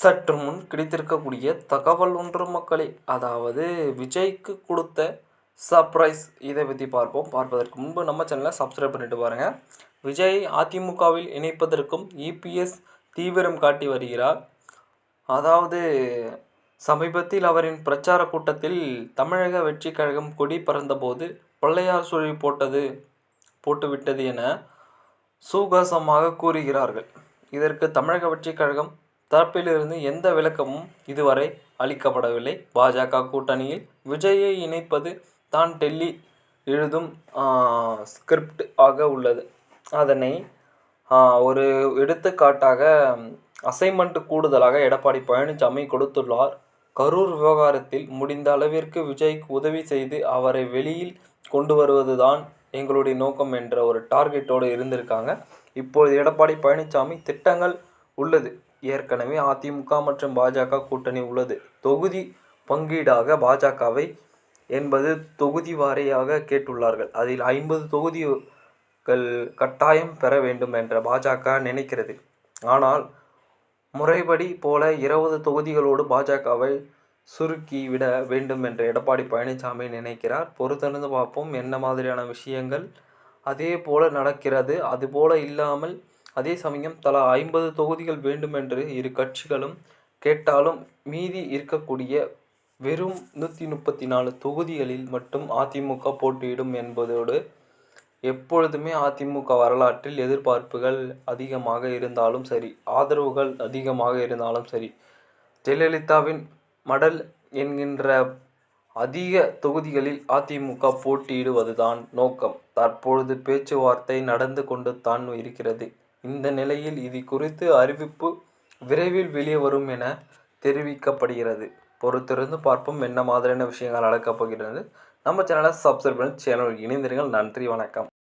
சற்று முன் கிடைத்திருக்கக்கூடிய தகவல் ஒன்று மக்களே. அதாவது விஜய்க்கு கொடுத்த சர்ப்ரைஸ் இதை பற்றி பார்ப்போம். பார்ப்பதற்கு முன்பு நம்ம சேனலை சப்ஸ்கிரைப் பண்ணிட்டு பாருங்கள் விஜய் அதிமுகவில் இணைப்பதற்கும் இபிஎஸ் தீவிரம் காட்டி வருகிறார். அதாவது சமீபத்தில் அவரின் பிரச்சார கூட்டத்தில் தமிழக வெற்றி கழகம் கொடி பறந்தபோது பிள்ளையார் சுழி போட்டது போட்டுவிட்டது என சூகாசமாக கூறுகிறார்கள். இதற்கு தமிழக வெற்றி கழகம் தரப்பிலிருந்து எந்த விளக்கமும் இதுவரை அளிக்கப்படவில்லை. பாஜக கூட்டணியில் விஜயை இணைப்பது தான் டெல்லி எழுதும் ஸ்கிரிப்ட் ஆக உள்ளது. அதனை ஒரு எடுத்துக்காட்டாக அசைன்மெண்ட் கூடுதலாக எடப்பாடி பழனிசாமி கொடுத்துள்ளார். கரூர் விவகாரத்தில் முடிந்த அளவிற்கு விஜய்க்கு உதவி செய்து அவரை வெளியில் கொண்டு வருவதுதான் எங்களுடைய நோக்கம் என்ற ஒரு டார்கெட்டோடு இருந்திருக்காங்க. இப்பொழுது எடப்பாடி பழனிசாமி திட்டங்கள் உள்ளது. ஏற்கனவே அதிமுக மற்றும் பாஜக கூட்டணி உள்ளது. தொகுதி பங்கீடாக பாஜகவை என்பது தொகுதி வாரியாக கேட்டுள்ளார்கள். அதில் ஐம்பது தொகுதிகள் கட்டாயம் பெற வேண்டும் என்ற பாஜக நினைக்கிறது. ஆனால் முறைப்படி போல இருபது தொகுதிகளோடு பாஜகவை சுருக்கி விட வேண்டும் என்று எடப்பாடி பழனிசாமி நினைக்கிறார். பொறுத்திருந்து பார்ப்போம் என்ன மாதிரியான விஷயங்கள் அதே போல நடக்கிறது. அதுபோல இல்லாமல் அதே சமயம் தலா ஐம்பது தொகுதிகள் வேண்டுமென்று இரு கட்சிகளும் கேட்டாலும் மீதி இருக்கக்கூடிய வெறும் நூற்றி முப்பத்தி நாலு தொகுதிகளில் மட்டும் அதிமுக போட்டியிடும் என்பதோடு எப்பொழுதுமே அதிமுக வரலாற்றில் எதிர்பார்ப்புகள் அதிகமாக இருந்தாலும் சரி ஆதரவுகள் அதிகமாக இருந்தாலும் சரி ஜெயலலிதாவின் மடல் என்கின்ற அதிக தொகுதிகளில் அதிமுக போட்டியிடுவதுதான் நோக்கம். தற்பொழுது பேச்சுவார்த்தை நடந்து கொண்டு தான் இருக்கிறது. இந்த நிலையில் இது குறித்து அறிவிப்பு விரைவில் வெளியே வரும் என தெரிவிக்கப்படுகிறது. பொறுத்திருந்து பார்ப்போம் என்ன மாதிரியான விஷயங்கள் நடக்கப் போகிறது நம்ம சேனலை சப்ஸ்கிரைப் பண்ணி சேனல் இணைந்திருங்கள். நன்றி வணக்கம்.